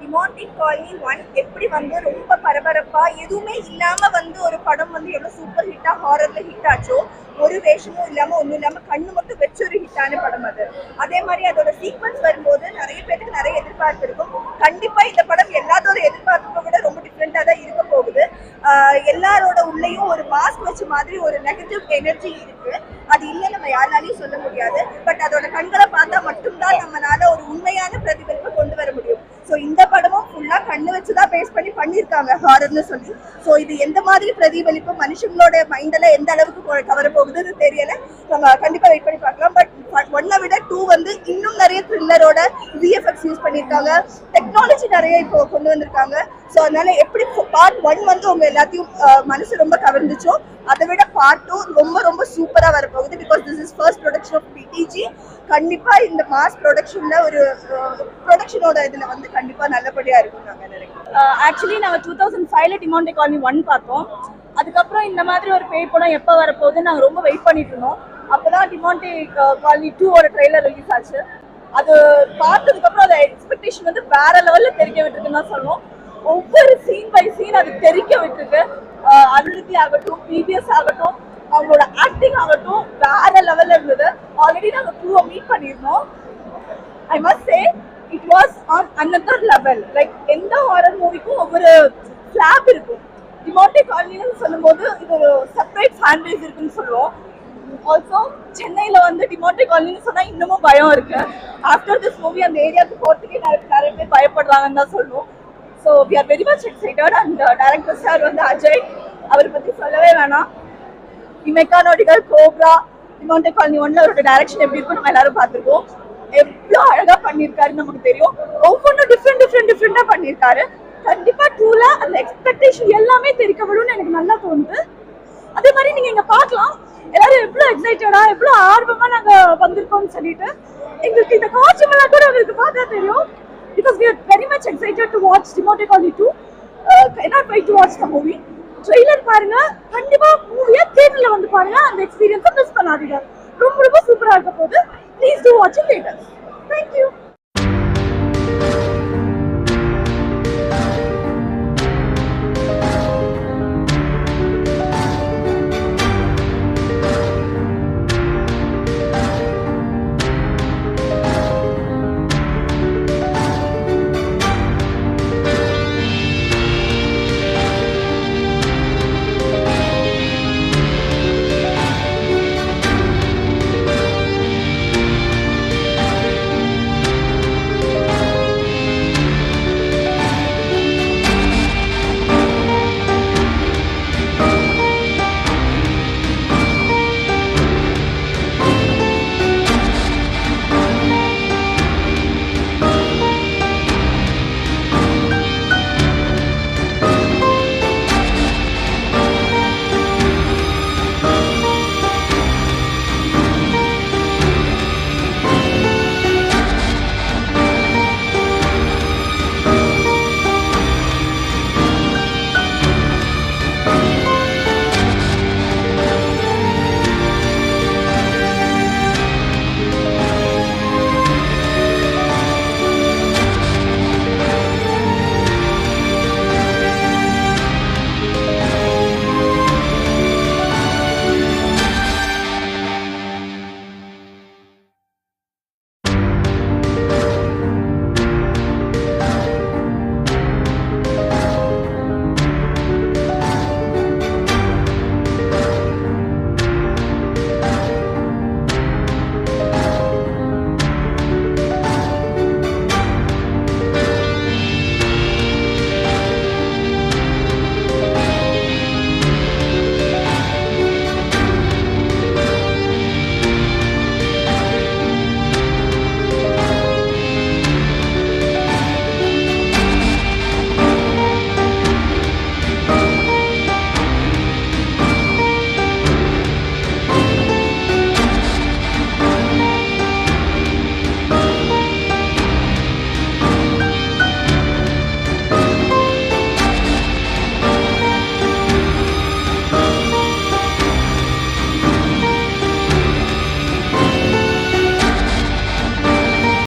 Demanding colony one எப்படி வந்து ரொம்ப பரபரப்பா எதுவுமே இல்லாம வந்து ஒரு படம் வந்து எவ்வளவு சூப்பர் ஹிட்டா ஹாரர்ல ஹிட் ஆச்சோ ஒரு வேஷமும் இல்லாம ஒண்ணும் இல்லாம கண்ணு மட்டும் வச்சு ஒரு ஹிட்டான படம் அது. அதே மாதிரி அதோட சீக்வன்ஸ் வரும்போது நிறைய பேருக்கு நிறைய எதிர்பார்ப்பு இருக்கும். கண்டிப்பா இந்த படம் எல்லாத்தோட எதிர்பார்ப்பை விட ரொம்ப டிஃப்ரெண்டா தான் இருக்க போகுது. எல்லாரோட உள்ளேயும் ஒரு மாஸ்க் வச்ச மாதிரி ஒரு நெகட்டிவ் எனர்ஜி இருக்கு. அது இல்லை நம்ம யாருனாலையும் சொல்ல முடியாது. பட் அதோட கண்களை பார்த்தா மட்டும்தான் நம்மளால ஒரு உண்மையான பிரதிபலி கொண்டு வர முடியும் ஸோ இந்த படமும் ஃபுல்லா கண்ணு வச்சு தான் பேஸ் பண்ணி பண்ணியிருக்காங்க ஹாரர்னு சொல்லி. ஸோ இது எந்த மாதிரி பிரதிபலிப்பு மனுஷங்களோட மைண்டில் எந்த அளவுக்கு கவர போகுதுன்னு தெரியல. நம்ம கண்டிப்பாக வெயிட் பண்ணி பார்க்கலாம். பட் ஒன்னை விட டூ வந்து இன்னும் நிறைய த்ரில்லரோட விஎஃப்எக்ஸ் யூஸ் பண்ணியிருக்காங்க. டெக்னாலஜி நிறைய இப்போ கொண்டு வந்திருக்காங்க. ஸோ அதனால எப்படி பார்ட் ஒன் வந்து உங்க எல்லாத்தையும் மனசு ரொம்ப கவர்ந்துச்சோ அதை விட பார்ட் டூ ரொம்ப ரொம்ப சூப்பராக வரப்போகுது. Because this is first production of BTG கண்டிப்பா இந்த மாஸ் ப்ரொடக்ஷன்ல ஒரு ப்ரொடக்ஷனோட இதுல வந்து கண்டிப்பா நல்லபடியா இருக்கும் நாங்க நினைக்கிறோம். ஆக்சுவலி நாங்கள் டூ தௌசண்ட் ஃபைவ்ல டிமாண்ட் காலனி ஒன் பார்த்தோம். அதுக்கப்புறம் இந்த மாதிரி ஒரு பேய் படம் எப்போ வரப்போகுதுன்னு நாங்கள் ரொம்ப வெயிட் பண்ணிட்டு இருந்தோம். அப்போதான் டிமாண்டே காலனி டூவோட ட்ரெய்லர் ரிலீஸ் ஆச்சு. அது பார்த்ததுக்கப்புறம் அந்த எக்ஸ்பெக்டேஷன் வந்து வேற லெவலில் தெரிக்க விட்டுருக்குன்னு தான் சொல்லுவோம். ஒவ்வொரு சீன் பை சீன் அது தெரிக்க விட்டுருக்கு. அஹ் ஆகட்டும் பிபிஎஸ் ஆகட்டும் அவங்களோட ஆக்டிங் ஆகட்டும் வேற ஸ்லாப் இருக்கும். டிமாண்டே காலனின்னு சொல்லும்போது இது ஒரு செப்பரேட் ஃபேன்பேஜ் இருக்குன்னு சொல்லுவோம். ஆல்சோ சென்னையில வந்து டிமோட்டி காலனின்னு சொன்னால் இன்னமும் பயம் இருக்கு. ஆஃப்டர் திஸ் மூவி அந்த ஏரியாவுக்கு போகிறதுக்கே நிறைய நிறைய பேர் பயப்படுறாங்கன்னு தான் சொல்லுவோம். So we are very much excited and director sir வந்து அஜய் அவரை பத்தி சொல்லவே வேணாம். மெக்கானாட்டிக்கல் கோப்ரா டிமாண்டே காலனி ஒன்ல அவரோட டைரக்ஷன் எப்படி இருக்கும் நம்ம எல்லாரும் பார்த்துருக்கோம். எவ்வளோ அழகா பண்ணியிருக்காருன்னு நமக்கு தெரியும். ஒவ்வொன்றும் டிஃப்ரெண்ட் டிஃப்ரெண்ட் டிஃப்ரெண்ட்டாக பண்ணியிருக்காரு. கண்டிப்பா டூல அந்த எக்ஸ்பெக்டேஷன் எல்லாமே தெரிக்க எனக்கு நல்லா தோணுது. அதே மாதிரி நீங்க இங்க பார்க்கலாம். எல்லாரும் எவ்வளவு எக்ஸைட்டடா எவ்வளவு ஆர்வமா நாங்க வந்திருக்கோம்னு சொல்லிட்டு எங்களுக்கு இந்த காட்சி எல்லாம் கூட உங்களுக்கு பார்த்தா தெரியும். Because we are very much excited to watch Demonte Colony two 2 wait to watch the movie trailer பாருங்க. கண்டிப்பா மூவியை தியேட்டர்ல வந்து பாருங்க. அந்த எக்ஸ்பீரியன்ஸை மிஸ் பண்ணாதீங்க. ரொம்ப ரொம்ப சூப்பரா இருக்க போகுது. Please do watch later